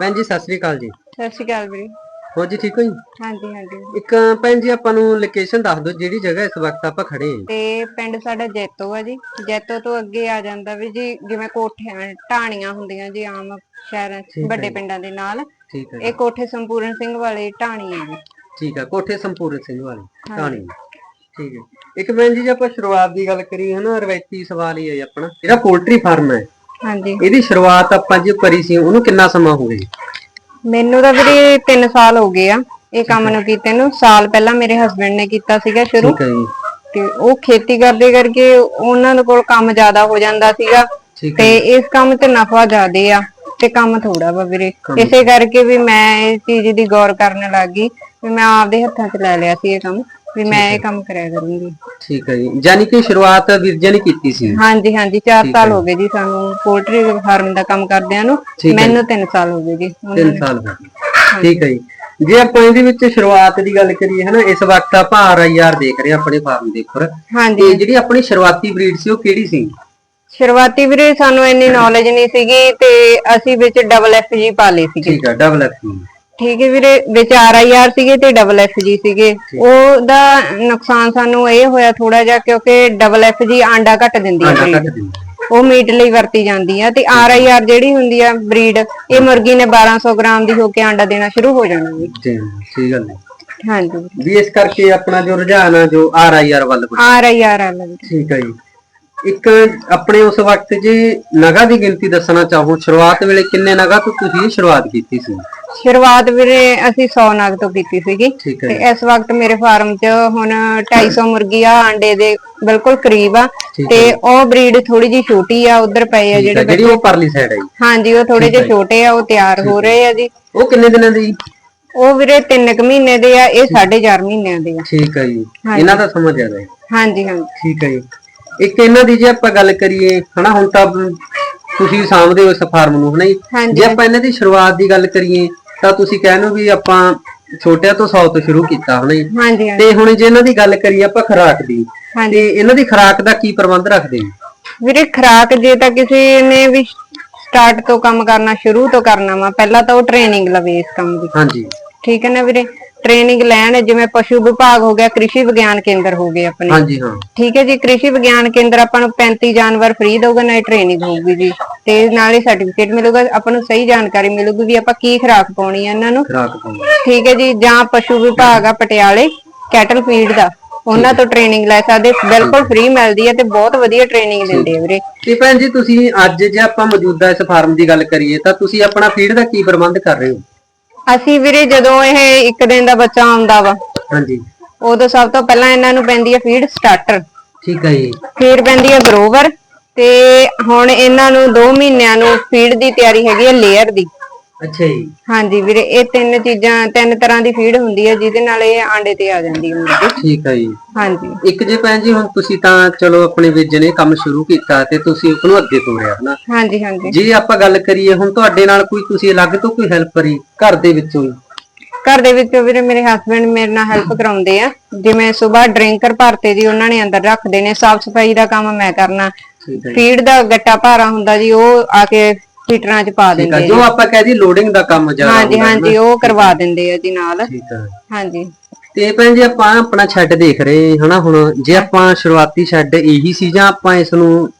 ਭੈਣ ਜੀ ਸਤਿ ਸ੍ਰੀ ਅਕਾਲ ਜੀ। ਸਤਿ ਸ਼੍ਰੀ ਅਕਾਲ ਵੀਰੇ। ਹੋਰ ਜੀ ਠੀਕ ਹੋ ਜੀ? ਹਾਂਜੀ ਹਾਂਜੀ। ਇੱਕ ਭੈਣ ਜੀ ਆਪਾਂ ਨੂੰ ਲੋਕੇਸ਼ਨ ਦੱਸ ਦਿਓ ਜਿਹੜੀ ਜਗ੍ਹਾ ਇਸ ਵਕਤ ਆਪਾਂ ਖੜੇ ਹਾਂ ਤੇ ਪਿੰਡ ਸਾਡਾ ਜੈਤੋ ਆ ਜੀ। ਜੈਤੋ ਤੋਂ ਅੱਗੇ ਆ ਜਾਂਦਾ ਵੀ ਜੀ ਜਿਵੇਂ ਕੋਠਿਆਂ ਢਾਣੀਆਂ ਹੁੰਦੀਆਂ ਜੀ ਆਮ ਸ਼ਹਿਰਾਂ 'ਚ ਠੀਕ ਹੈ ਵੱਡੇ ਜੀ। ਪਿੰਡਾਂ ਦੇ ਨਾਲ। ਠੀਕ ਹੈ ਇਹ ਕੋਠੇ ਸੰਪੂਰਨ ਸਿੰਘ ਵਾਲੇ ਢਾਣੀ ਆ ਜੀ। ਠੀਕ ਹੈ ਕੋਠੇ ਸੰਪੂਰਨ ਸਿੰਘ ਵਾਲੀ। ਕਹਾਣੀ ਠੀਕ ਹੈ। ਇੱਕ ਭੈਣ ਜੀ ਜੇ ਆਪਾਂ ਸ਼ੁਰੂਆਤ ਦੀ ਗੱਲ ਕਰੀਏ ਹਨਾ ਰਵਾਇਤੀ ਸਵਾਲ ਹੀ ਹੈ ਜੀ ਆਪਣਾ ਜਿਹੜਾ ਪੋਲਟਰੀ ਫਾਰਮ ਹੈ ਹਾਂਜੀ। ਇਹਦੀ ਸ਼ੁਰੂਆਤ ਆਪਾਂ ਜੇ ਕਰੀ ਸੀ ਉਹਨੂੰ ਕਿੰਨਾ ਸਮਾਂ ਹੋ ਗਿਆ? ਮੈਨੂੰ ਤਾਂ ਵੀਰੇ 3 ਸਾਲ ਹੋ ਗਏ ਆ। ਇਹ ਕੰਮ ਨੂੰ ਕੀਤੇ ਨੂੰ। ਸਾਲ ਪਹਿਲਾਂ ਮੇਰੇ ਹਸਬੰਡ ਨੇ ਕੀਤਾ ਸੀਗਾ ਸ਼ੁਰੂ। ਠੀਕ ਹੈ ਜੀ। ਤੇ ਉਹ ਖੇਤੀ ਕਰਦੇ ਕਰਕੇ ਉਹਨਾਂ ਦੇ ਕੋਲ ਕੰਮ ਜ਼ਿਆਦਾ ਹੋ ਜਾਂਦਾ ਸੀਗਾ। ਠੀਕ ਹੈ ਤੇ ਇਸ ਕੰਮ 'ਚ ਨਫਾ ਜ਼ਿਆਦੇ ਆ। ਤੇ ਕੰਮ ਥੋੜਾ ਵਾ ਵੀਰੇ। ਇਸੇ ਕਰਕੇ ਵੀ ਮੈਂ ਇਸ ਚੀਜ਼ ਦੀ ਗੌਰ ਕਰਨ ਲੱਗ ਗਈ। ਵੀ ਮੈਂ ਆਪਦੇ ਹੱਥਾਂ 'ਚ ਲੈ ਲਿਆ ਸੀ ਇਹ ਕੰਮ। ਵੀ ਮੈਂ ਇਹ ਕੰਮ ਕਰਿਆ ਕਰੂੰਗੀ। ਠੀਕ ਹੈ ਜੀ। ਯਾਨੀ ਕਿ ਸ਼ੁਰੂਆਤ ਵੀਰਜਾ ਨੇ ਕੀਤੀ ਸੀ। ਹਾਂਜੀ ਹਾਂਜੀ 4 ਸਾਲ ਹੋ। ਗਏ ਜੀ ਸਾਨੂੰ। ਪੋਲਟਰੀ ਫਾਰਮ ਦਾ ਕੰਮ ਕਰਦਿਆਂ ਨੂੰ। ਮੈਨੂੰ 3 ਸਾਲ ਹੋ ਗਏ ਜੀ। ਉਹਨਾਂ 3 ਸਾਲ ਹੋ ਗਏ। ਠੀਕ ਹੈ ਜੀ। ਜੇ ਆਪਾਂ ਇਹਦੇ ਵਿੱਚ ਸ਼ੁਰੂਆਤ ਦੀ ਗੱਲ ਕਰੀਏ ਹਨਾ ਇਸ ਵਕਤ ਆਪਾਂ ਆਰਆਈਆਰ ਦੇਖ ਰਹੇ ਆਪਣੇ ਫਾਰਮ ਦੇ ਉੱਪਰ। ਹਾਂਜੀ। ਤੇ ਜਿਹੜੀ ਆਪਣੀ ਸ਼ੁਰੂਆਤੀ ਬਰੀਡ ਸੀ ਉਹ ਕਿਹੜੀ ਸੀ? ਸ਼ੁਰੂਆਤੀ ਵੀਰੇ ਸਾਨੂੰ ਇੰਨੀ ਨੌਲੇਜ ਨਹੀਂ ਸੀਗੀ ਤੇ ਅਸੀਂ ਵਿੱਚ ਡਬਲ ਐਫ ਜੀ ਪਾ ਲਏ ਸੀਗੇ। ਠੀਕ ਹੈ ਡਬਲ ਐਫ ਠੀਕ ਹੈ ਵੀਰੇ ਵਿੱਚ ਆਰ ਆਈ ਆਰ ਸੀਗੇ ਤੇ ਡਬਲ ਐਫ ਜੀ ਸੀਗੇ। ਉਹਦਾ ਨੁਕਸਾਨ ਸਾਨੂੰ ਇਹ ਹੋਇਆ ਥੋੜਾ ਜਿਹਾ ਕਿਉਂਕਿ ਡਬਲ ਐਫ ਜੀ ਆਂਡਾ ਘੱਟ ਦਿੰਦੀ ਹੈ ਆਂਡਾ breed। ਕੱਟ ਦਿੰਦਾ। ਉਹ ਮੀਟ ਲਈ ਵਰਤੀ ਜਾਂਦੀ ਆ ਤੇ ਆਰ ਆਈ ਆਰ ਜਿਹੜੀ ਹੁੰਦੀ ਆ ਬਰੀਡ ਇਹ ਮੁਰਗੀ ਨੇ 1200 ਗ੍ਰਾਮ ਦੀ ਹੋ ਕੇ ਆਂਡਾ ਦੇਣਾ ਸ਼ੁਰੂ ਹੋ ਜਾਣਾ ਜੀ। ਗੱਲ ਹੈ। ਹਾਂਜੀ। ਵੀ ਇਸ ਕਰਕੇ ਆਪਣਾ ਜੋ ਰੁਝਾਨ ਆ ਜੋ ਆਰਆਈਆਰ ਵੱਲ ਵਧਿਆ। ਆਰ ਆਈ ਆਰ ਆ ਲੱਗਦਾ ਠੀਕ ਹੈ ਜੀ। ਇੱਕ ਆਪਣੇ ਉਸ ਵਕਤ ਜੀ ਨਗਾ ਦੀ ਗਿਣਤੀ ਦੱਸਣਾ ਚਾਹੋ ਸ਼ੁਰੂਆਤ ਵੇਲੇ ਕਿੰਨੇ ਨਗਾ ਤੋਂ ਤੁਸੀਂ ਸ਼ੁਰੂਆਤ ਕੀਤੀ ਸੀ? ਸ਼ੁਰੂਆਤ ਵੀਰੇ ਅਸੀਂ 100 ਨਗ ਤੋਂ ਕੀਤੀ ਸੀਗੀ। ਠੀਕ ਤੇ ਇਸ ਵਕਤ ਮੇਰੇ ਫਾਰਮ 'ਚ ਹੁਣ 250 ਮੁਰਗੀ ਆ ਆਂਡੇ ਦੇ ਬਿਲਕੁਲ ਕਰੀਬ ਆ। ਤੇ ਉਹ ਬਰੀਡ ਥੋੜੀ ਜੀ ਛੋਟੀ ਆ ਉਧਰ ਪਏ ਆ ਜਿਹੜੇ ਜਿਹੜੀ ਉਹ ਪਰਲੀ ਸਾਈਡ ਹੈ ਜੀ। ਹਾਂਜੀ ਉਹ ਥੋੜੇ ਜਿਹੇ ਛੋਟੇ ਆ ਉਹ ਤਿਆਰ ਹੋ ਰਹੇ ਆ ਜੀ। ਉਹ ਕਿੰਨੇ ਦਿਨਾਂ ਦੀ ਉਹ ਵੀਰੇ 3 ਕੁ ਮਹੀਨੇ ਦੇ ਆ ਇਹ 4.5 ਮਹੀਨਿਆਂ ਦੇ ਆ। ਠੀਕ ਹੈ ਜੀ। ਇਹਨਾਂ ਦਾ ਸਮਾਂ ਜ਼ਿਆਦਾ ਹੈ। ਹਾਂਜੀ ਹਾਂਜੀ। ਠੀਕ ਹੈ ਜੀ। ਇੱਕ ਇਹਨਾਂ ਦੀ ਜੇ ਆਪਾਂ ਗੱਲ ਕਰੀਏ ਹਨਾ ਹੁਣ ਤਾਂ ਤੁਸੀਂ ਹੋ ਇਸ ਫਾਰਮ ਨੂੰ ਹਨਾ ਜੀ। ਜੇ ਆਪਾਂ ਇਹਨਾਂ ਦੀ ਸ਼ੁਰੂਆਤ ਦੀ ਗੱਲ ਕਰੀਏ ਤਾਂ ਤੁਸੀਂ ਕਹਿੰਦੇ ਹੋ ਵੀ ਆਪਾਂ ਛੋਟਿਆਂ ਤੋਂ 100 ਤੋਂ ਸ਼ੁਰੂ ਕੀਤਾ ਹਨਾ ਜੀ? ਹਾਂਜੀ ਹਾਂਜੀ। ਤੇ ਹੁਣ ਜੇ ਇਹਨਾਂ ਦੀ ਗੱਲ ਕਰੀਏ ਆਪਾਂ ਖੁਰਾਕ ਦੀ ਹਾਂਜੀ। ਤੇ ਇਹਨਾਂ ਦੀ ਖੁਰਾਕ ਦਾ ਕੀ ਪ੍ਰਬੰਧ ਰੱਖਦੇ ਹੋ? ਵੀਰੇ ਖਰਾਕ ਜੇ ਤਾਂ ਕਿਸੇ ਨੇ ਵੀ ਸਟਾਰਟ ਤੋਂ ਕੰਮ ਕਰਨਾ ਸ਼ੁਰੂ ਤੋਂ ਕਰਨਾ ਵਾ ਪਹਿਲਾਂ ਤਾਂ ਉਹ ਟ੍ਰੇਨਿੰਗ ਲਵੇ ਇਸ ਕੰਮ ਦੀ। ਹਾਂਜੀ। ਠੀਕ ਹੈ ਨਾ ਵੀਰੇ? ਟ੍ਰੇਨਿੰਗ ਲੈਣ ਜਿਵੇਂ ਪਸ਼ੂ ਵਿਭਾਗ ਹੋ ਗਿਆ ਕ੍ਰਿਸ਼ੀ ਵਿਗਿਆਨ ਕੇਂਦਰ ਹੋ ਗਏ ਆਪਣੇ। ਹਾਂਜੀ ਹਾਂ। ਠੀਕ ਹੈ ਜੀ ਕ੍ਰਿਸ਼ੀ ਵਿਗਿਆਨ ਕੇਂਦਰ ਆਪਾਂ ਨੂੰ 35 ਜਾਨਵਰ ਫ੍ਰੀ ਦਊਗਾ ਨਾਲੇ ਟ੍ਰੇਨਿੰਗ ਹੋਊਗੀ ਜੀ। ਤੇ ਨਾਲੇ ਸਰਟੀਫਿਕੇਟ ਮਿਲੂਗਾ ਆਪਾਂ ਨੂੰ ਸਹੀ ਜਾਣਕਾਰੀ ਮਿਲੂਗੀ ਵੀ ਆਪਾਂ ਕੀ ਖੁਰਾਕ ਪਾਉਣੀ ਹੈ ਇਹਨਾਂ ਨੂੰ। ਖੁਰਾਕ ਪਾਉਂਦੇ ਠੀਕ ਹੈ ਜੀ ਜਾਂ ਪਸ਼ੂ ਵਿਭਾਗ ਆ ਪਟਿਆਲੇ ਕੈਟਲ ਫੀਡ ਦਾ ਉਹਨਾਂ ਤੋਂ ਟ੍ਰੇਨਿੰਗ ਲੈ ਸਕਦੇ ਬਿਲਕੁਲ ਫ੍ਰੀ ਮਿਲਦੀ ਹੈ ਤੇ ਬਹੁਤ ਵਧੀਆ ਟ੍ਰੇਨਿੰਗ ਦਿੰਦੇ ਆ ਵੀਰੇ। ਤੇ ਭੈਣ ਜੀ ਤੁਸੀਂ ਅੱਜ ਜੇ ਆਪਾਂ ਮੌਜੂਦਾ ਇਸ ਫਾਰਮ ਦੀ ਗੱਲ ਕਰੀਏ ਤਾਂ ਤੁਸੀਂ ਆਪਣਾ ਫੀਡ ਦਾ ਕੀ ਪ੍ਰਬੰਧ ਕਰ ਰਹੇ ਹੋ? ਅਸੀਂ ਵੀਰੇ ਜਦੋਂ ਇਹ ਇੱਕ ਦਿਨ ਦਾ ਬੱਚਾ ਆਉਂਦਾ ਵਾ ਹਾਂਜੀ। ਉਦੋਂ ਸਭ ਤੋਂ ਪਹਿਲਾਂ ਇਹਨਾਂ ਨੂੰ ਪੈਂਦੀ ਹੈ ਫੀਡ ਸਟਾਰਟਰ ਠੀਕ ਹੈ ਜੀ। ਫਿਰ ਪੈਂਦੀ ਹੈ ਗਰੋਵਰ ਤੇ ਹੁਣ ਇਹਨਾਂ ਨੂੰ 2 ਮਹੀਨਿਆਂ ਨੂੰ ਫੀਡ ਦੀ ਤਿਆਰੀ ਹੈਗੀ ਹੈ ਲੇਅਰ ਦੀ। ਅੱਛਾ ਜੀ। ਹਾਂਜੀ ਵੀਰੇ ਇਹ ਤਿੰਨ ਚੀਜ਼ਾਂ ਤਿੰਨ ਤਰ੍ਹਾਂ ਦੀ ਫੀਡ ਹੁੰਦੀ ਹੈ ਜਿਹਦੇ ਨਾਲ ਇਹ ਆਂਡੇ ਤੇ ਆ ਜਾਂਦੀ ਹੈ ਮੁਰਗੀ। ਠੀਕ ਹੈ ਜੀ। ਹਾਂਜੀ। ਇੱਕ ਜੇ ਭੈਣ ਜੀ ਹੁਣ ਤੁਸੀਂ ਤਾਂ ਚਲੋ ਆਪਣੇ ਨੇ ਕੰਮ ਸ਼ੁਰੂ ਕੀਤਾ ਤੇ ਤੁਸੀਂ ਉਹਨੂੰ ਅੱਗੇ ਤੋਰਿਆ ਹਨਾ? ਹਾਂਜੀ ਹਾਂਜੀ। ਜੇ ਆਪਾਂ ਗੱਲ ਕਰੀਏ ਹੁਣ ਤੁਹਾਡੇ ਨਾਲ ਕੋਈ ਤੁਸੀਂ ਅਲੱਗ ਤੋਂ ਕੋਈ ਹੈਲਪ ਕਰੀ ਘਰ ਦੇ ਵਿੱਚੋਂ ਹੀ? ਘਰ ਦੇ ਵਿੱਚ ਵੀਰੇ ਮੇਰੇ ਹਸਬੰਡ ਮੇਰੇ ਨਾਲ ਹੈਲਪ ਕਰਾਉਂਦੇ ਆ। ਜਿਵੇਂ ਸਵੇਰ ਡਰਿੰਕਰ ਭਰਤੇ ਜੀ ਉਹਨਾਂ ਨੇ ਅੰਦਰ ਰੱਖਦੇ ਨੇ ਸਾਫ਼ ਸਫ਼ਾਈ ਦਾ ਕੰਮ ਮੈਂ ਕਰਨਾ। ਫੀਡ ਦਾ ਗੱਟਾ ਭਾਰਾ ਹੁੰਦਾ ਜੀ ਉਹ ਆ ਕੇ ਫੀਟਰਾਂ 'ਚ ਪਾ ਠੀਕ ਦਿੰਦੇ ਜੋ ਆਪਾਂ ਕਹਿ ਦੀ ਲੋਡਿੰਗ ਦਾ ਕੰਮ ਜ਼ਿਆਦਾ ਹਾਂਜੀ ਹੁੰਦਾ ਹੈ ਹਾਂਜੀ ਉਹ ਕਰਵਾ ਦਿੰਦੇ ਆ ਜੀ ਨਾਲ। ਠੀਕ ਹਾਂਜੀ। ਤੇ ਭੈਣ ਜੀ ਆਪਾਂ ਆਪਣਾ ਸ਼ੈੱਡ ਦੇਖ ਰਹੇ ਹਨਾ ਹੁਣ। ਜੇ ਆਪਾਂ ਸ਼ੁਰੂਆਤੀ ਸ਼ੈੱਡ ਇਹੀ ਸੀ ਜਾਂ ਆਪਾਂ ਇਸ ਨੂੰ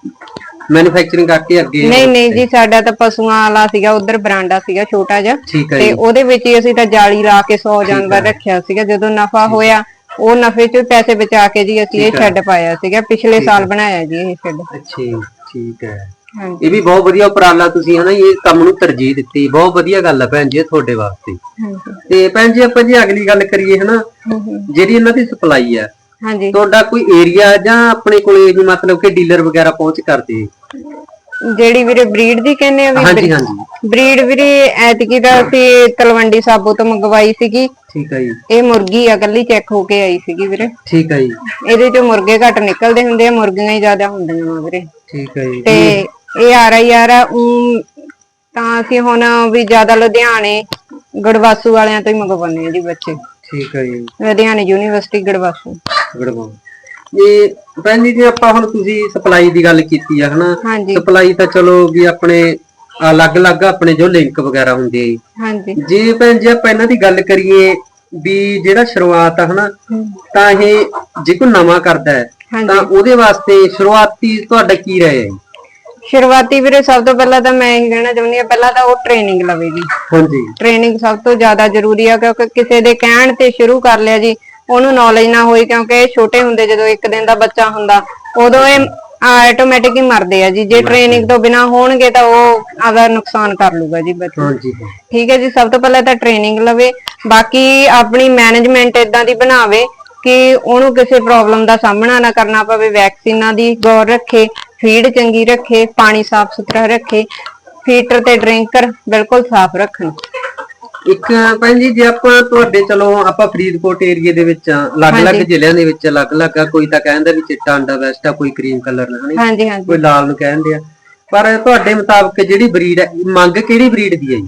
ਮੈਨੂਫੈਕਚਰਿੰਗ ਕਰਕੇ ਅੱਗੇ ਨਹੀਂ ਨਹੀਂ ਜੀ ਸਾਡਾ ਤਾਂ ਪਸ਼ੂਆਂ ਵਾਲਾ ਸੀਗਾ ਉਧਰ ਬਰਾਂਡਾ ਸੀਗਾ ਛੋਟਾ ਜਿਹਾ। ਠੀਕ ਹੈ ਤੇ ਜੀ। ਉਹਦੇ ਵਿੱਚ ਹੀ ਅਸੀਂ ਤਾਂ ਜਾਲੀ ਲਾ ਕੇ 100 ਜਾਨਵਰ ਰੱਖਿਆ ਸੀਗਾ। ਜਦੋਂ ਨਫਾ ਹੋਇਆ ਉਹ ਨਫੇ 'ਚ ਪੈਸੇ ਬਚਾ ਕੇ ਜੀ ਅਸੀਂ ਇਹ ਸ਼ੈੱਡ ਪਾਇਆ ਸੀਗਾ। ਪਿਛਲੇ ਸਾਲ ਬਣਾਇਆ ਜੀ ਇਹ ਸ਼ੈੱਡ। ਅੱਛਾ ਜੀ, ਠੀਕ ਹੈ। ਹਾਂਜੀ। ਇਹ ਵੀ ਬਹੁਤ ਵਧੀਆ ਉਪਰਾਲਾ ਤੁਸੀਂ ਹਨਾ ਇਹ ਕੰਮ ਨੂੰ ਤਰਜੀਹ ਦਿੱਤੀ ਬਹੁਤ ਵਧੀਆ ਗੱਲ ਹੈ ਭੈਣ ਜੀ ਇਹ ਤੁਹਾਡੇ ਵਾਸਤੇ। ਹਾਂਜੀ। ਤੇ ਭੈਣ ਜੀ ਆਪਾਂ ਜੀ ਅਗਲੀ ਗੱਲ ਕਰੀਏ ਹਨਾ ਜਿਹੜੀ ਇਹਨਾਂ ਦੀ ਸਪਲਾਈ ਹੈ ਹਾਂਜੀ। ਤੁਹਾਡਾ ਕੋਈ ਏਰੀਆ ਜਾਂ ਆਪਣੇ ਕੋਲੇ ਵੀ ਮਤਲਬ ਕਿ ਡੀਲਰ ਵਗੈਰਾ ਪਹੁੰਚ ਕਰਦੇ? ਜਿਹੜੀ ਵੀਰੇ ਬਰੀਡ ਦੀ ਕਹਿੰਦੇ ਆ ਵੀ ਹਾਂਜੀ ਹਾਂਜੀ। ਬਰੀਡ ਵੀਰੇ ਐਤਕੀ ਦਾ ਅਸੀਂ ਤਲਵੰਡੀ ਸਾਬੋ ਤੋਂ ਮੰਗਵਾਈ ਸੀਗੀ। ਠੀਕ ਹੈ ਜੀ। ਇਹ ਮੁਰਗੀ ਆ ਕੱਲੀ ਚੈੱਕ ਹੋ ਕੇ ਆਈ ਸੀਗੀ ਵੀਰੇ। ਠੀਕ ਹੈ ਜੀ। ਇਹਦੇ ਚੋਂ ਮੁਰਗੇ ਘੱਟ ਨਿਕਲਦੇ ਹੁੰਦੇ ਆ ਮੁਰਗੀਆਂ ਹੀ ਜ਼ਿਆਦਾ ਹੁੰਦੀਆਂ ਵਾ ਵੀਰੇ। ਠੀਕ ਹੈ ਜੀ। ਤੇ ਇਹ ਆ ਰਹੀ ਯਾਰ ਤਾਂ ਅਸੀਂ ਹੁਣ ਵੀ ਜ਼ਿਆਦਾ ਲੁਧਿਆਣੇ ਗੜਵਾਸੂ ਵਾਲਿਆਂ ਤੋਂ ਹੀ ਮੰਗਵਾਉਂਦੇ ਆ ਜੀ ਬੱਚੇ। ਠੀਕ ਹੈ ਜੀ। ਲੁਧਿਆਣੇ ਯੂਨੀਵਰਸਿਟੀ ਗੜਵਾਸੂ। ਗੜਬਾਉ ਇਹ ਭੈਣ ਜੀ ਜੇ ਆਪਾਂ ਹੁਣ ਤੁਸੀਂ ਸਪਲਾਈ ਦੀ ਗੱਲ ਕੀਤੀ ਆ ਹਨਾ? ਹਾਂਜੀ। ਸਪਲਾਈ ਤਾਂ ਚਲੋ ਵੀ ਆਪਣੇ ਅਲੱਗ-ਅਲੱਗ ਆਪਣੇ ਜੋ ਲਿੰਕ ਵਗੈਰਾ ਹੁੰਦੇ ਆ ਹਾਂਜੀ। ਜੇ ਭੈਣ ਜੀ ਆਪਾਂ ਇਹਨਾਂ ਦੀ ਗੱਲ ਕਰੀਏ ਵੀ ਜਿਹੜਾ ਸ਼ੁਰੂਆਤ ਆ ਹਨਾ? ਤਾਂ ਇਹ ਜੇ ਕੋਈ ਨਵਾਂ ਕਰਦਾ ਹੈ ਹਾਂਜੀ। ਤਾਂ ਉਹਦੇ ਵਾਸਤੇ ਸ਼ੁਰੂਆਤੀ ਤੁਹਾਡਾ ਕੀ ਰਹੇ ਸ਼ੁਰੂਆਤੀ ਵੀਰੇ ਸਭ ਤੋਂ ਪਹਿਲਾਂ ਤਾਂ ਮੈਂ ਇਹ ਕਹਿਣਾ ਚਾਹੁੰਦੀ ਹਾਂ ਪਹਿਲਾਂ ਤਾਂ ਉਹ ਟ੍ਰੇਨਿੰਗ ਲਵੇ ਜੀ ਹਾਂਜੀ। ਟ੍ਰੇਨਿੰਗ ਸਭ ਤੋਂ ਜ਼ਿਆਦਾ ਜ਼ਰੂਰੀ ਆ ਕਿਉਂਕਿ ਕਿਸੇ ਦੇ ਕਹਿਣ ਤੇ ਸ਼ੁਰੂ ਕਰ ਲਿਆ ਜੀ ਉਹਨੂੰ ਨੌਲੇਜ ਨਾ ਹੋਈ ਕਿਉਂਕਿ ਇਹ ਛੋਟੇ ਹੁੰਦੇ ਜਦੋਂ ਇੱਕ ਦਿਨ ਦਾ ਬੱਚਾ ਹੁੰਦਾ ਉਦੋਂ ਇਹ ਆਟੋਮੈਟਿਕ ਹੀ ਮਰਦੇ ਆ ਜੀ। ਜੇ ਟ੍ਰੇਨਿੰਗ ਤੋਂ ਬਿਨਾ ਹੋਣਗੇ ਤਾਂ ਉਹ ਆਦਾ ਨੁਕਸਾਨ ਕਰ ਲੂਗਾ ਜੀ ਬੱਚਾ ਹਾਂਜੀ। ਠੀਕ ਹੈ ਜੀ ਸਭ ਤੋਂ ਪਹਿਲਾਂ ਤਾਂ ਟ੍ਰੇਨਿੰਗ ਲਵੇ ਬਾਕੀ ਆਪਣੀ ਮੈਨੇਜਮੈਂਟ ਇਦਾਂ ਦੀ ਬਣਾਵੇ ਕਿ ਉਹਨੂੰ ਕਿਸੇ ਪ੍ਰੋਬਲਮ ਦਾ ਸਾਹਮਣਾ ਨਾ ਕਰਨਾ ਪਵੇ ਵੈਕਸੀਨਾਂ ਦੀ ਗੌਰ ਰੱਖੇ ਫੀਡ ਚੰਗੀ ਰੱਖੇ ਪਾਣੀ ਸਾਫ਼ ਸੁਥਰਾ ਰੱਖੇ ਫੀਟਰ ਤੇ ਡਰਿੰਕਰ ਬਿਲਕੁਲ ਸਾਫ਼ ਰੱਖਣ। ਇੱਕ ਭੈਣ ਜੀ ਜੇ ਆਪਾਂ ਤੁਹਾਡੇ ਚਲੋ ਆਪਾਂ ਫਰੀਦਕੋਟ ਏਰੀਏ ਦੇ ਵਿੱਚ ਆ, ਅਲੱਗ-ਅਲੱਗ ਜ਼ਿਲ੍ਹਿਆਂ ਦੇ ਵਿੱਚ ਅਲੱਗ-ਅਲੱਗ ਆ ਕੋਈ ਤਾਂ ਕਹਿੰਦਾ ਵੀ ਚਿੱਟਾ ਅੰਡਾ ਬੈਸਟ ਆ ਕੋਈ ਕਰੀਮ ਕਲਰ ਨਾਲ ਹਨਾ ਹਾਂਜੀ ਹਾਂਜੀ। ਕੋਈ ਲਾਲ ਨੂੰ ਕਹਿੰਦੇ ਆ। ਪਰ ਤੁਹਾਡੇ ਮੁਤਾਬਕ ਜਿਹੜੀ ਬਰੀਡ ਹੈ ਮੰਗ ਕਿਹੜੀ ਬਰੀਡ ਦੀ ਹੈ ਜੀ?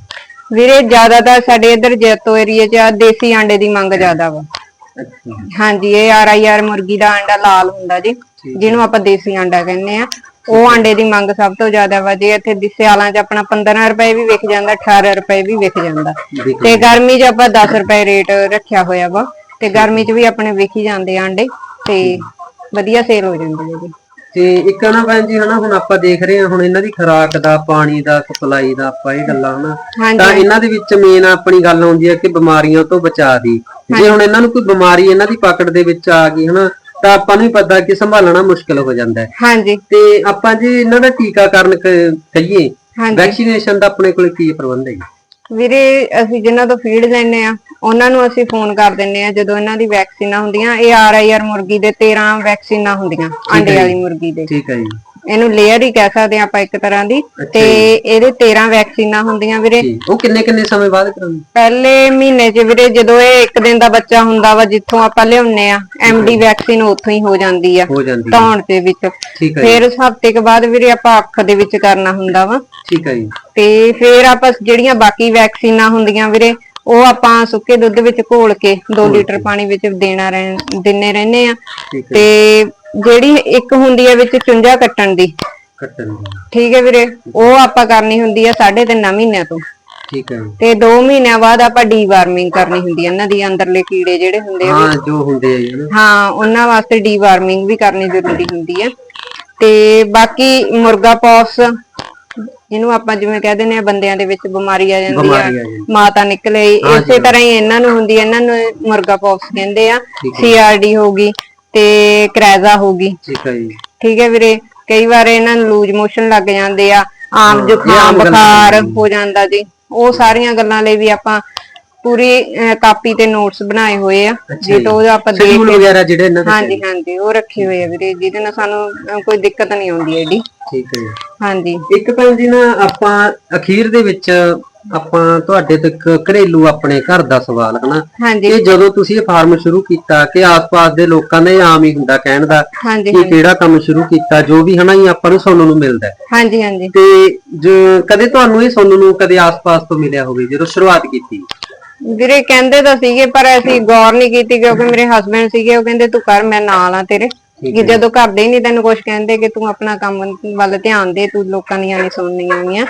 ਵੀਰੇ ਜ਼ਿਆਦਾਤਰ ਸਾਡੇ ਇੱਧਰ ਜੈਤੋ ਏਰੀਏ 'ਚ ਆ ਦੇਸੀ ਆਂਡੇ ਦੀ ਮੰਗ ਜ਼ਿਆਦਾ ਵਾ। ਅੱਛਾ। ਹਾਂਜੀ ਇਹ ਆਰ ਆਈ ਆਰ ਮੁਰਗੀ ਦਾ ਆਂਡਾ ਲਾਲ ਹੁੰਦਾ ਜੀ। ਜਿਹਨੂੰ ਆਪਾਂ ਦੇਸੀ ਆਂਡਾ ਕਹਿੰਦੇ ਆ ਉਹ ਆਂਡੇ ਦੀ ਮੰਗ ਸਭ ਤੋਂ ਜ਼ਿਆਦਾ ਵਾ ਜੇ ਇੱਥੇ ਦੀ ਸਿਆਲਾਂ 'ਚ ਆਪਣਾ 15 ਰੁਪਏ ਵੀ ਵਿਕ ਜਾਂਦਾ 18 ਰੁਪਏ ਵੀ ਵਿਕ ਜਾਂਦਾ। ਤੇ ਗਰਮੀ 'ਚ ਆਪਾਂ 10 ਰੁਪਏ ਰੇਟ ਰੱਖਿਆ ਹੋਇਆ ਵਾ। ਤੇ ਗਰਮੀ 'ਚ ਵੀ ਆਪਣੇ ਵਿਕ ਜਾਂਦੇ ਆਂਡੇ। ਤੇ ਵਧੀਆ ਸੇਲ ਹੋ ਜਾਂਦੀ ਹੈ ਜੀ। ਤੇ ਇੱਕ ਨਾ ਭੈਣ ਜੀ ਹਨਾ ਹੁਣ ਆਪਾਂ ਦੇਖ ਰਹੇ ਹਾਂ ਹੁਣ ਇਹਨਾਂ ਦੀ ਖੁਰਾਕ ਦਾ ਪਾਣੀ ਦਾ ਸਪਲਾਈ ਦਾ ਆਪਾਂ ਇਹ ਗੱਲਾਂ ਹਨਾ। ਤਾਂ ਇਹਨਾਂ ਦੇ ਵਿੱਚ ਮੇਨ ਆਪਣੀ ਗੱਲ ਆਉਂਦੀ ਹੈ ਕਿ ਬਿਮਾਰੀਆਂ ਤੋਂ ਬਚਾ ਦੀ। ਜੇ ਹੁਣ ਇਹਨਾਂ ਨੂੰ ਕੋਈ ਬਿਮਾਰੀ ਇਹਨਾਂ ਦੀ ਪਕੜ ਦੇ ਵਿੱਚ ਆ ਗਈ ਹਨਾ ਤਾਂ ਆਪਾਂ ਨੂੰ ਵੀ ਪਤਾ ਕਿ ਸੰਭਾਲਣਾ ਮੁਸ਼ਕਲ ਹੋ ਜਾਂਦਾ ਹੈ। ਹਾਂਜੀ। ਤੇ ਆਪਾਂ ਜੇ ਇਹਨਾਂ ਦਾ ਟੀਕਾਕਰਨ ਕ- ਕਰੀਏ ਹਾਂਜੀ। ਵੈਕਸੀਨੇਸ਼ਨ ਦਾ ਆਪਣੇ ਕੋਲ ਕੀ ਪ੍ਰਬੰਧ ਹੈ ਜੀ? ਵੀਰੇ ਅਸੀਂ ਜਿਨ੍ਹਾਂ ਤੋਂ ਫੀਡ ਲੈਨੇ ਆ ਉਹਨਾਂ ਨੂੰ ਅਸੀਂ ਫੋਨ ਕਰ ਦਿੰਨੇ ਆ ਜਦੋਂ ਇਹਨਾਂ ਦੀ ਵੈਕਸੀਨਾਂ ਹੁੰਦੀਆਂ ਇਹ ਆਰ ਆਈ ਆਰ ਮੁਰਗੀ ਦੇ 13 ਵੈਕਸੀਨਾਂ ਹੁੰਦੀਆਂ ਆਂਡੇ ਵਾਲੀ ਮੁਰਗੀ ਦੇ। ਠੀਕ ਹੈ ਜੀ। ਇਹਨੂੰ ਲੇਅਰ ਹੀ ਕਹਿ ਸਕਦੇ ਆ ਆਪਾਂ ਇੱਕ ਤਰ੍ਹਾਂ ਦੀ। ਤੇ ਇਹਦੇ 13 ਵੈਕਸੀਨਾਂ ਹੁੰਦੀਆਂ ਵੀਰੇ। ਉਹ ਕਿੰਨੇ ਕਿੰਨੇ ਸਮੇਂ ਬਾਅਦ ਕਰਾਂਗੇ ਪਹਿਲੇ ਮਹੀਨੇ 'ਚ ਵੀਰੇ ਜਦੋਂ ਇਹ ਇੱਕ ਦਿਨ ਦਾ ਬੱਚਾ ਹੁੰਦਾ ਵਾ ਜਿੱਥੋਂ ਆਪਾਂ ਲਿਆਉਂਦੇ ਆ ਐਮਡੀ ਵੈਕਸੀਨ ਉੱਥੋਂ ਹੀ ਹੋ ਜਾਂਦੀ ਆ ਹੋ ਜਾਂਦੀ ਹੈ ਧੌਣ ਦੇ ਵਿੱਚ। ਫਿਰ ਹਫ਼ਤੇ ਕੁ ਬਾਅਦ ਵੀਰੇ ਆਪਾਂ ਅੱਖ ਦੇ ਵਿੱਚ ਕਰਨਾ ਹੁੰਦਾ ਵਾ। ਠੀਕ ਹੈ ਜੀ। ਤੇ ਫਿਰ ਆਪਾਂ ਜਿਹੜੀਆਂ ਬਾਕੀ ਵੈਕਸੀਨਾਂ ਹੁੰਦੀਆਂ ਵੀਰੇ ਉਹ ਆਪਾਂ ਸੁੱਕੇ ਦੁੱਧ ਵਿੱਚ ਘੋਲ ਕੇ 2 ਲੀਟਰ ਪਾਣੀ ਵਿੱਚ ਦੇਣਾ ਰਹਿ ਦਿੰਨੇ ਰਹਿੰਦੇ ਆ। ਤੇ ਜਿਹੜੀ ਇੱਕ ਹੁੰਦੀ ਹੈ ਵਿੱਚ ਚੁੰਝਾ ਕੱਟਣ ਦੀ। ਕੱਟਣ ਦੀ। ਠੀਕ ਹੈ ਵੀਰੇ? ਉਹ ਆਪਾਂ ਕਰਨੀ ਹੁੰਦੀ ਹੈ ਸਾਢੇ ਤਿੰਨ ਮਹੀਨਿਆਂ ਤੋਂ। ਠੀਕ ਹੈ। ਤੇ 2 ਮਹੀਨਿਆਂ ਬਾਅਦ ਆਪਾਂ ਡੀਵਾਰਮਿੰਗ ਕਰਨੀ ਹੁੰਦੀ ਹੈ। ਇਹਨਾਂ ਦੀ ਅੰਦਰਲੇ ਕੀੜੇ ਜਿਹੜੇ ਹੁੰਦੇ ਆ ਹਾਂ ਜੋ ਹੁੰਦੇ ਆ ਹਾਂ ਉਹਨਾਂ ਵਾਸਤੇ ਡੀਵਾਰਮਿੰਗ ਵੀ ਕਰਨੀ ਜ਼ਰੂਰੀ ਹੁੰਦੀ ਹੈ। ਤੇ ਬਾਕੀ ਮੁਰਗਾ ਪੌਕਸ ਜਿਹਨੂੰ ਆਪਾਂ ਜਿਵੇਂ ਕਹਿ ਦਿੰਦੇ ਆ ਬੰਦਿਆਂ ਦੇ ਵਿੱਚ ਬਿਮਾਰੀ ਆ ਜਾਂਦੀ ਆ। ਮਾਤਾ ਨਿਕਲੇ ਇਸੇ ਤਰ੍ਹਾਂ ਹੀ ਇਹਨਾਂ ਨੂੰ ਹੁੰਦੀ ਹੈ। ਇਹਨਾਂ ਨੂੰ ਮੁਰਗਾ ਪੌਕਸ ਕਹਿੰਦੇ ਆ। ਸੀਆਰਡੀ ਹੋਗੀ ਤੇ ਕਰੈਜ਼ਾ ਹੋਗੀ ਠੀਕ ਹੈ ਜੀ। ਠੀਕ ਹੈ ਵੀਰੇ ਕਈ ਵਾਰ ਇਹਨਾਂ ਨੂੰ ਲੂਜ ਮੋਸ਼ਨ ਲੱਗ ਜਾਂਦੇ ਆ ਆਮ ਜ਼ੁਕਾਮ ਬੁਖਾਰ ਹੋ ਜਾਂਦਾ ਜੀ। ਉਹ ਸਾਰੀਆਂ ਗੱਲਾਂ ਲਈ ਵੀ ਆਪਾਂ ਪੂਰੀ ਕਾਪੀ ਤੇ ਨੋਟਸ ਬਣਾਏ ਹੋਏ ਆ। ਜੇ ਤੋਂ ਉਹ ਆਪਾਂ ਦੇਖ ਸ਼ਡਿਊਲ ਵਗੈਰਾ ਜਿਹੜੇ ਇਹਨਾਂ ਦੇ ਹਾਂਜੀ ਹਾਂਜੀ ਉਹ ਰੱਖੇ ਹੋਏ ਆ ਵੀਰੇ ਜਿਹਦੇ ਨਾਲ ਸਾਨੂੰ ਕੋਈ ਦਿੱਕਤ ਨਹੀਂ ਆਉਂਦੀ ਐਡੀ। ਠੀਕ ਹੈ ਜੀ। ਹਾਂਜੀ। ਇੱਕ ਭੈਣ ਜੀ ਨਾ ਆਪਾਂ ਅਖੀਰ ਦੇ ਵਿੱਚ ਆਪਾਂ ਤੁਹਾਡੇ ਤੋਂ ਇੱਕ ਘਰੇਲੂ ਆਪਣੇ ਘਰ ਦਾ ਸਵਾਲ ਹਨਾ? ਹਾਂਜੀ। ਕਿ ਜਦੋਂ ਤੁਸੀਂ ਇਹ ਫਾਰਮ ਸ਼ੁਰੂ ਕੀਤਾ ਕਿ ਆਸ-ਪਾਸ ਦੇ ਲੋਕਾਂ ਦਾ ਇਹ ਆਮ ਹੀ ਹੁੰਦਾ ਕਹਿਣ ਦਾ ਹਾਂਜੀ ਕਿ ਕਿਹੜਾ ਕੰਮ ਸ਼ੁਰੂ ਕੀਤਾ ਜੋ ਵੀ ਹਨਾ ਹੀ ਆਪਾਂ ਨੂੰ ਸੁਣਨ ਨੂੰ ਮਿਲਦਾ ਹੈ। ਹਾਂਜੀ ਹਾਂਜੀ। ਤੇ ਜੋ ਕਦੇ ਤੁਹਾਨੂੰ ਇਹ ਸੁਣਨ ਨੂੰ ਕਦੇ ਆਸ-ਪਾਸ ਤੋਂ ਮਿਲਿਆ ਹੋਵੇ ਜਦੋਂ ਸ਼ੁਰੂਆਤ ਕੀਤੀ? ਵੀਰੇ ਕਹਿੰਦੇ ਤਾਂ ਸੀਗੇ ਪਰ ਅਸੀਂ ਗੌਰ ਨਹੀਂ ਕੀਤੀ ਕਿਉਂਕਿ ਮੇਰੇ ਹਸਬੰਡ ਸੀਗੇ ਉਹ ਕਹਿੰਦੇ ਤੂੰ ਕਰ ਮੈਂ ਨਾਲ ਆ ਤੇਰੇ। ਕਿ ਜਦੋਂ ਘਰ ਦੇ ਹੀ ਨਹੀਂ ਤੈਨੂੰ ਕੁਝ ਕਹਿੰਦੇ ਕਿ ਤੂੰ ਆਪਣਾ ਕੰਮ ਵੱਲ ਧਿਆਨ ਦੇ ਤੂੰ ਲੋਕਾਂ ਦੀਆਂ ਨਹੀਂ ਸੁਣਨੀਆਂ ਆਈਆਂ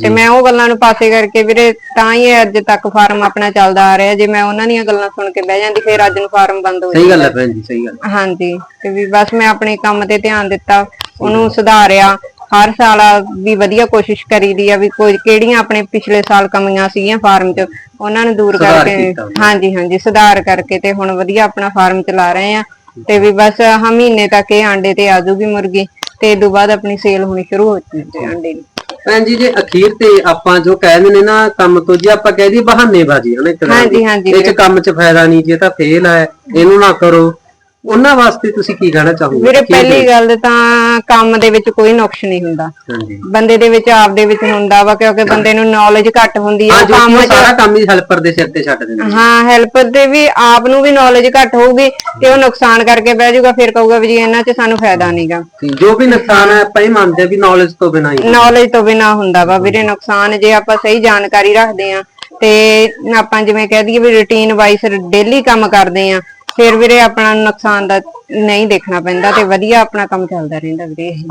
ਤੇ ਮੈਂ ਉਹ ਗੱਲਾਂ ਨੂੰ ਪਾਸੇ ਕਰਕੇ ਵੀਰੇ ਤਾਂ ਹੀ ਅੱਜ ਤੱਕ ਫਾਰਮ ਆਪਣਾ ਚੱਲਦਾ ਆ ਰਿਹਾ। ਜੇ ਮੈਂ ਉਹਨਾਂ ਦੀਆਂ ਗੱਲਾਂ ਸੁਣ ਕੇ ਬਹਿ ਜਾਂਦੀ ਫਿਰ ਅੱਜ ਨੂੰ ਫਾਰਮ ਬੰਦ ਹੋ ਸਹੀ ਗੱਲ ਹੈ ਭੈਣ ਜੀ ਸਹੀ ਗੱਲ ਹਾਂਜੀ ਤੇ ਵੀ ਬਸ ਮੈਂ ਆਪਣੇ ਕੰਮ ਤੇ ਧਿਆਨ ਦਿੱਤਾ ਉਹਨੂੰ ਸੁਧਾਰਿਆ। ਹਰ ਸਾਲ ਵੀ ਵਧੀਆ ਕੋਸ਼ਿਸ਼ ਕਰੀਦੀ ਆ ਵੀ ਕੋਈ ਕਿਹੜੀਆਂ ਆਪਣੇ ਪਿਛਲੇ ਸਾਲ ਕਮੀਆਂ ਸੀਗੀਆਂ ਫਾਰਮ 'ਚ ਉਹਨਾਂ ਨੂੰ ਦੂਰ ਕਰਕੇ। ਹਾਂਜੀ ਹਾਂਜੀ ਸੁਧਾਰ ਕਰਕੇ ਤੇ ਹੁਣ ਵਧੀਆ ਆਪਣਾ ਫਾਰਮ ਚਲਾ ਰਹੇ ਆ। ਤੇ ਵੀ ਬਸ ਹਾਂ ਮਹੀਨੇ ਤੱਕ ਇਹ ਆਂਡੇ ਤੇ ਆ ਜਾਊਗੀ ਮੁਰਗੀ ਤੇ ਤੋਂ ਬਾਅਦ ਆਪਣੀ ਸੇਲ ਹੋਣੀ ਸ਼ੁਰੂ ਹੋ ਜੂਗੀ ਆਂਡੇ ਦੀ। ਭੈਣ ਜੀ ਜੇ ਅਖੀਰ ਤੇ ਆਪਾਂ ਜੋ ਕਹਿੰਦੇ ਨੇ ਨਾ ਕੰਮ ਤੋਂ ਜੇ ਆਪਾਂ ਕਹਿ ਦਈਏ ਬਹਾਨੇਬਾਜ਼ੀ ਹਨਾ ਇੱਕ ਤਰ੍ਹਾਂ ਦੀ ਹਾਂਜੀ ਹਾਂਜੀ ਇਹ ਚ ਕੰਮ ਚ ਫਾਇਦਾ ਨਹੀਂ ਜੇ ਤਾਂ ਫੇਲ ਹੈ ਇਹਨੂੰ ਨਾ ਕਰੋ। ਉਹਨਾਂ ਵਾਸਤੇ ਤੁਸੀਂ ਕੀ ਕਹਿਣਾ ਚਾਹੋਗੇ? ਵੀਰੇ ਕੀ ਪਹਿਲੀ ਗੱਲ ਤਾਂ ਕੰਮ ਦੇ ਵਿੱਚ ਕੋਈ ਨੁਕਸ ਨਹੀਂ ਹੁੰਦਾ। ਹਾਂਜੀ। ਬੰਦੇ ਦੇ ਵਿੱਚ ਆਪ ਦੇ ਵਿੱਚ ਹੁੰਦਾ ਵਾ ਕਿਉਂਕਿ ਬੰਦੇ ਨੂੰ ਨੌਲੇਜ ਘੱਟ ਹੁੰਦੀ ਆ ਹਾਂ ਜੋ ਕਿ ਕੰਮ ਉਹ 'ਚ ਸਾਰਾ ਕੰਮ ਹੀ ਹੈਲਪਰ ਦੇ ਸਿਰ ਤੇ ਛੱਡ ਦਿੰਦੇ। ਹਾਂ ਹੈਲਪਰ ਦੇ ਵੀ ਆਪ ਨੂੰ ਵੀ ਨੌਲੇਜ ਘੱਟ ਹੋਊਗੀ ਤੇ ਉਹ ਨੁਕਸਾਨ ਕਰਕੇ ਬਹਿ ਜਾਊਗਾ ਫਿਰ ਕਹੂਗਾ ਵੀ ਜੀ ਇਹਨਾਂ 'ਚ ਸਾਨੂੰ ਫਾਇਦਾ ਨਹੀਂਗਾ ਜੋ ਵੀ ਨੁਕਸਾਨ ਹੈ ਆਪਾਂ ਇਹ ਮੰਨਦੇ ਆ ਵੀ ਨੌਲੇਜ ਤੋਂ ਬਿਨਾਂ ਹੀ ਨੌਲੇਜ ਤੋਂ ਬਿਨਾ ਹੁੰਦਾ ਵਾ। ਵੀਰੇ ਨੁਕਸਾਨ ਜੇ ਆਪਾਂ ਸਹੀ ਜਾਣਕਾਰੀ ਰੱਖਦੇ ਆ ਤੇ ਆਪਾਂ ਜਿਵੇਂ ਕਹਿ ਦਈਏ ਵੀ ਰੁਟੀਨ ਵਾਈਸ ਡੇਲੀ ਕੰਮ ਕਰਦੇ ਆ ਫਿਰ ਵੀਰੇ ਆਪਣਾ ਨੁਕਸਾਨ ਦਾ ਨਹੀਂ ਦੇਖਣਾ ਪੈਂਦਾ ਤੇ ਵਧੀਆ ਆਪਣਾ ਕੰਮ ਚੱਲਦਾ ਰਹਿੰਦਾ ਵੀਰੇ ਇਹ।